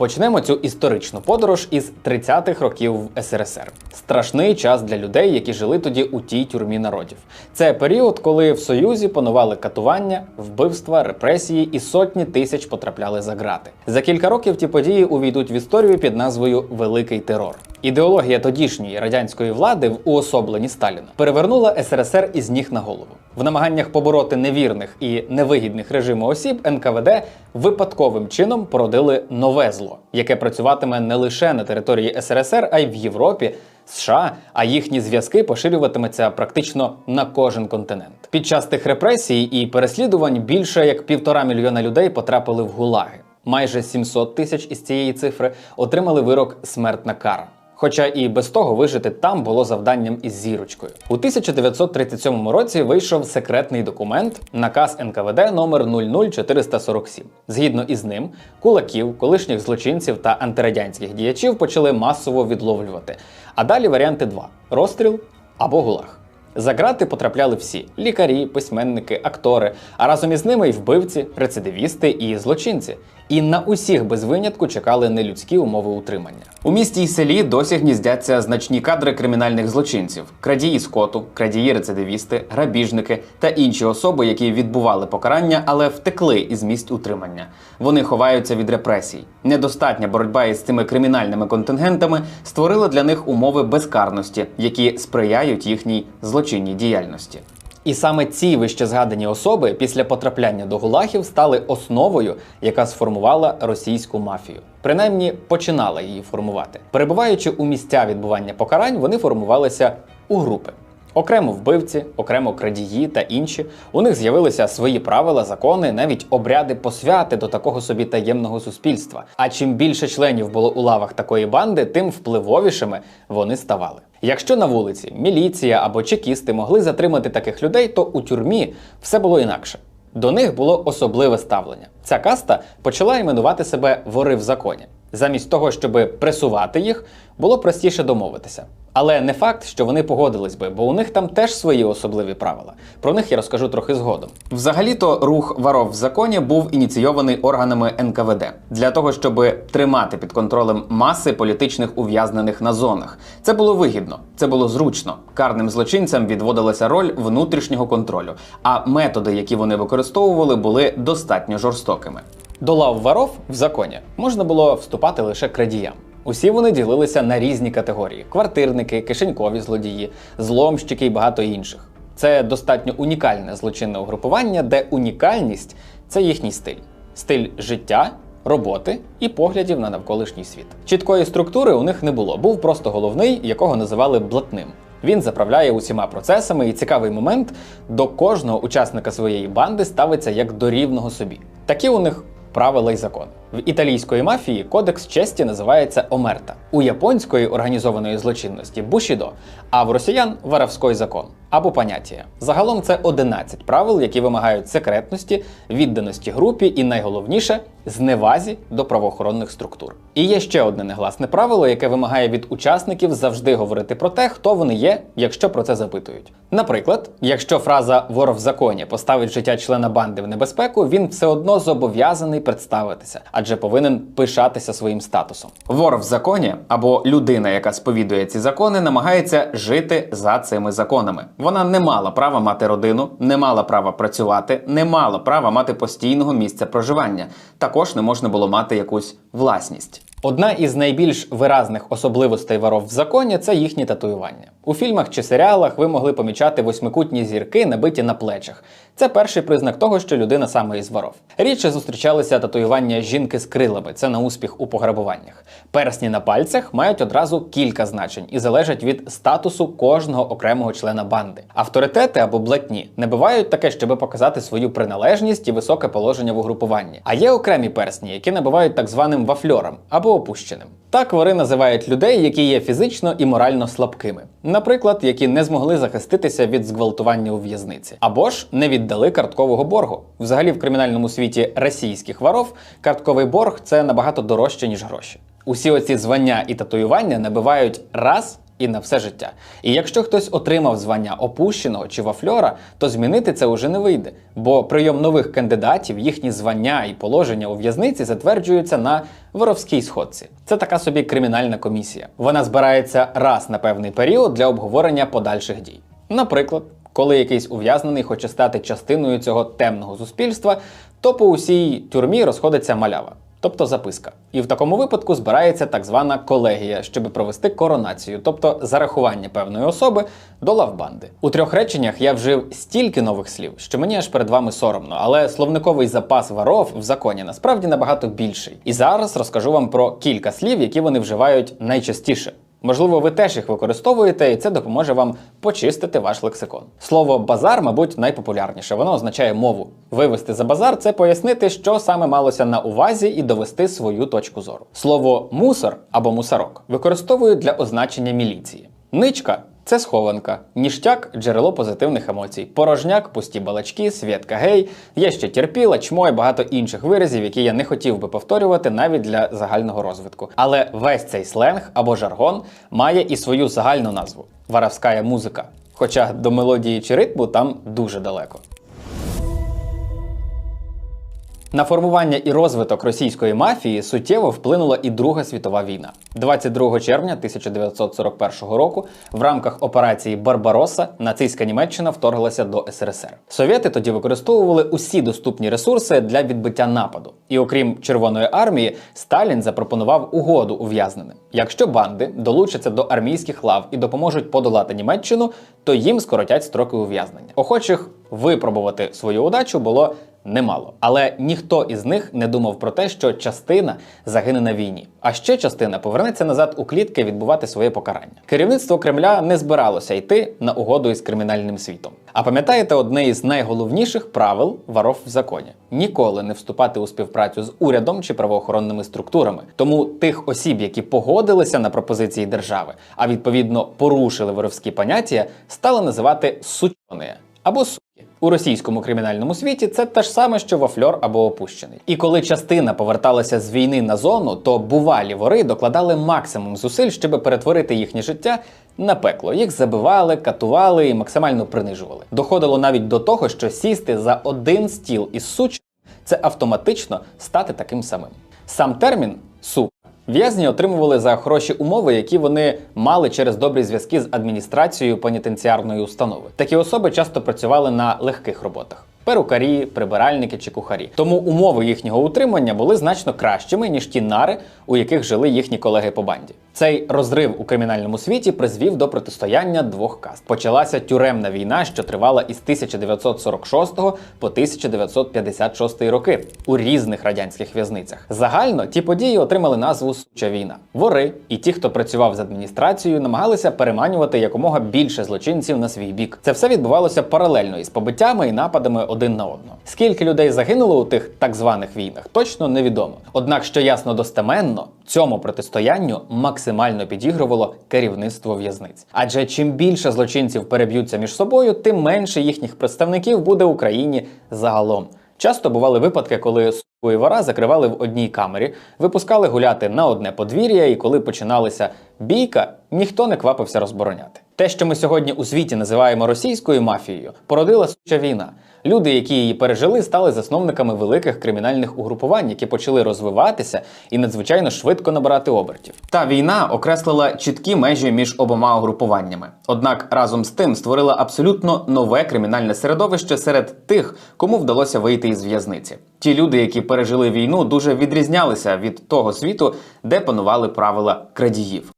Почнемо цю історичну подорож із 30-х років в СРСР. Страшний час для людей, які жили тоді у тій тюрмі народів. Це період, коли в Союзі панували катування, вбивства, репресії і сотні тисяч потрапляли за грати. За кілька років ті події увійдуть в історію під назвою Великий терор. Ідеологія тодішньої радянської влади в уособленні Сталіна перевернула СРСР із ніг на голову. В намаганнях побороти невірних і невигідних режиму осіб НКВД випадковим чином породили нове зло, яке працюватиме не лише на території СРСР, а й в Європі, США, а їхні зв'язки поширюватиметься практично на кожен континент. Під час тих репресій і переслідувань більше як півтора мільйона людей потрапили в гулаги. Майже 700 тисяч із цієї цифри отримали вирок смертна кара. Хоча і без того вижити там було завданням із зірочкою. У 1937 році вийшов секретний документ, наказ НКВД номер 00447. Згідно із ним, кулаків, колишніх злочинців та антирадянських діячів почали масово відловлювати. А далі варіанти два: розстріл або гулаг. За грати потрапляли всі лікарі, письменники, актори, а разом із ними й вбивці, рецидивісти і злочинці. І на усіх без винятку чекали нелюдські умови утримання. У місті й селі досі гніздяться значні кадри кримінальних злочинців: крадії скоту, крадії рецидивісти, грабіжники та інші особи, які відбували покарання, але втекли із місць утримання. Вони ховаються від репресій. Недостатня боротьба із цими кримінальними контингентами створила для них умови безкарності, які сприяють їхній злочинній діяльності. І саме ці вище згадані особи після потрапляння до гулахів стали основою, яка сформувала російську мафію. Принаймні починала її формувати. Перебуваючи у місця відбування покарань, вони формувалися у групи. Окремо вбивці, окремо крадії та інші. У них з'явилися свої правила, закони, навіть обряди посвяти до такого собі таємного суспільства. А чим більше членів було у лавах такої банди, тим впливовішими вони ставали. Якщо на вулиці міліція або чекісти могли затримати таких людей, то у тюрмі все було інакше. До них було особливе ставлення. Ця каста почала іменувати себе вори в законі. Замість того, щоб пресувати їх, було простіше домовитися. Але не факт, що вони погодились би, бо у них там теж свої особливі правила. Про них я розкажу трохи згодом. Взагалі-то рух воров в законі був ініційований органами НКВД для того, щоб тримати під контролем маси політичних ув'язнених на зонах. Це було вигідно, це було зручно. Карним злочинцям відводилася роль внутрішнього контролю, а методи, які вони використовували, були достатньо жорстокими. До лав воров в законі можна було вступати лише крадіям. Усі вони ділилися на різні категорії: квартирники, кишенькові злодії, зломщики і багато інших. Це достатньо унікальне злочинне угрупування, де унікальність це їхній стиль, стиль життя, роботи і поглядів на навколишній світ. Чіткої структури у них не було. Був просто головний, якого називали блатним. Він заправляє усіма процесами, і цікавий момент до кожного учасника своєї банди ставиться як до рівного собі. Такі у них правила й закони. В італійської мафії кодекс честі називається омерта, у японської організованої злочинності бушідо, а в росіян воровський закон або поняття. Загалом це 11 правил, які вимагають секретності, відданості групі і найголовніше зневазі до правоохоронних структур. І є ще одне негласне правило, яке вимагає від учасників завжди говорити про те, хто вони є, якщо про це запитують. Наприклад, якщо фраза вор в законі поставить життя члена банди в небезпеку, він все одно зобов'язаний представитися, адже повинен пишатися своїм статусом. Вор в законі або людина, яка сповідує ці закони, намагається жити за цими законами. Вона не мала права мати родину, не мала права працювати, не мала права мати постійного місця проживання. Також не можна було мати якусь власність. Одна із найбільш виразних особливостей воров в законі це їхні татуювання. У фільмах чи серіалах ви могли помічати восьмикутні зірки, набиті на плечах. Це перший признак того, що людина саме із воров. Рідше зустрічалися татуювання жінки з крилами, це на успіх у пограбуваннях. Персні на пальцях мають одразу кілька значень і залежать від статусу кожного окремого члена банди. Авторитети або блатні не бувають таке, щоб показати свою приналежність і високе положення в угрупуванні. А є окремі персні, які набувають так званим вафльором або опущеним. Так вори називають людей, які є фізично і морально слабкими, наприклад, які не змогли захиститися від зґвалтування у в'язниці, або ж не віддали карткового боргу. Взагалі, в кримінальному світі російських воров картковий борг це набагато дорожче ніж гроші. Усі оці звання і татуювання набивають раз і на все життя. І якщо хтось отримав звання опущеного чи вафльора, то змінити це уже не вийде, бо прийом нових кандидатів, їхні звання і положення у в'язниці затверджуються на воровській сходці. Це така собі кримінальна комісія. Вона збирається раз на певний період для обговорення подальших дій. Наприклад, коли якийсь ув'язнений хоче стати частиною цього темного суспільства, то по усій тюрмі розходиться малява. Тобто записка. І в такому випадку збирається так звана колегія, щоб провести коронацію, тобто зарахування певної особи до лавбанди. У трьох реченнях я вжив стільки нових слів, що мені аж перед вами соромно, але словниковий запас варов в законі насправді набагато більший. І зараз розкажу вам про кілька слів, які вони вживають найчастіше. Можливо, ви теж їх використовуєте, і це допоможе вам почистити ваш лексикон. Слово базар, мабуть, найпопулярніше. Воно означає мову. Вивести за базар це пояснити, що саме малося на увазі, і довести свою точку зору. Слово мусор або мусорок використовують для означення міліції. Ничка це схованка, ніштяк джерело позитивних емоцій, порожняк, пусті балачки, святка гей, є ще терпіла, чмо і багато інших виразів, які я не хотів би повторювати навіть для загального розвитку. Але весь цей сленг або жаргон має і свою загальну назву варавська музика. Хоча до мелодії чи ритму там дуже далеко. На формування і розвиток російської мафії суттєво вплинула і Друга світова війна. 22 червня 1941 року в рамках операції Барбароса нацистська Німеччина вторглася до СРСР. Совєти тоді використовували усі доступні ресурси для відбиття нападу. І окрім Червоної армії, Сталін запропонував угоду ув'язненим. Якщо банди долучаться до армійських лав і допоможуть подолати Німеччину, то їм скоротять строки ув'язнення. Охочих випробувати свою удачу було немало. Але ніхто із них не думав про те, що частина загине на війні, а ще частина повернеться назад у клітки відбувати своє покарання. Керівництво Кремля не збиралося йти на угоду із кримінальним світом. А пам'ятаєте одне із найголовніших правил варов в законі: ніколи не вступати у співпрацю з урядом чи правоохоронними структурами. Тому тих осіб, які погодилися на пропозиції держави, а відповідно порушили воровські поняття, стали називати сучони або суки. У російському кримінальному світі це те ж саме, що вафльор або опущений. І коли частина поверталася з війни на зону, то бувалі вори докладали максимум зусиль, щоб перетворити їхнє життя на пекло. Їх забивали, катували і максимально принижували. Доходило навіть до того, що сісти за один стіл із суч це автоматично стати таким самим. Сам термін сук В'язні отримували за хороші умови, які вони мали через добрі зв'язки з адміністрацією пенітенціарної установи. Такі особи часто працювали на легких роботах. Перукарі, прибиральники чи кухарі. Тому умови їхнього утримання були значно кращими, ніж ті нари, у яких жили їхні колеги по банді. Цей розрив у кримінальному світі призвів до протистояння двох каст. Почалася тюремна війна, що тривала із 1946 по 1956 роки у різних радянських в'язницях. Загально ті події отримали назву Суча війна. Вори і ті, хто працював з адміністрацією, намагалися переманювати якомога більше злочинців на свій бік. Це все відбувалося паралельно із побиттями і нападами один на одного. Скільки людей загинуло у тих так званих війнах, точно невідомо. Однак, що ясно достеменно, цьому протистоянню максимально підігрувало керівництво в'язниць. Адже чим більше злочинців переб'ються між собою, тим менше їхніх представників буде в Україні загалом. Часто бували випадки, коли і вора закривали в одній камері, випускали гуляти на одне подвір'я, і коли починалася бійка, ніхто не квапився розбороняти. Те, що ми сьогодні у світі називаємо російською мафією, породила суча війна. Люди, які її пережили, стали засновниками великих кримінальних угрупувань, які почали розвиватися і надзвичайно швидко набирати обертів. Та війна окреслила чіткі межі між обома угрупуваннями. Однак разом з тим створила абсолютно нове кримінальне середовище серед тих, кому вдалося вийти із в'язниці. Ті люди, які пережили війну, дуже відрізнялися від того світу, де панували правила крадіїв.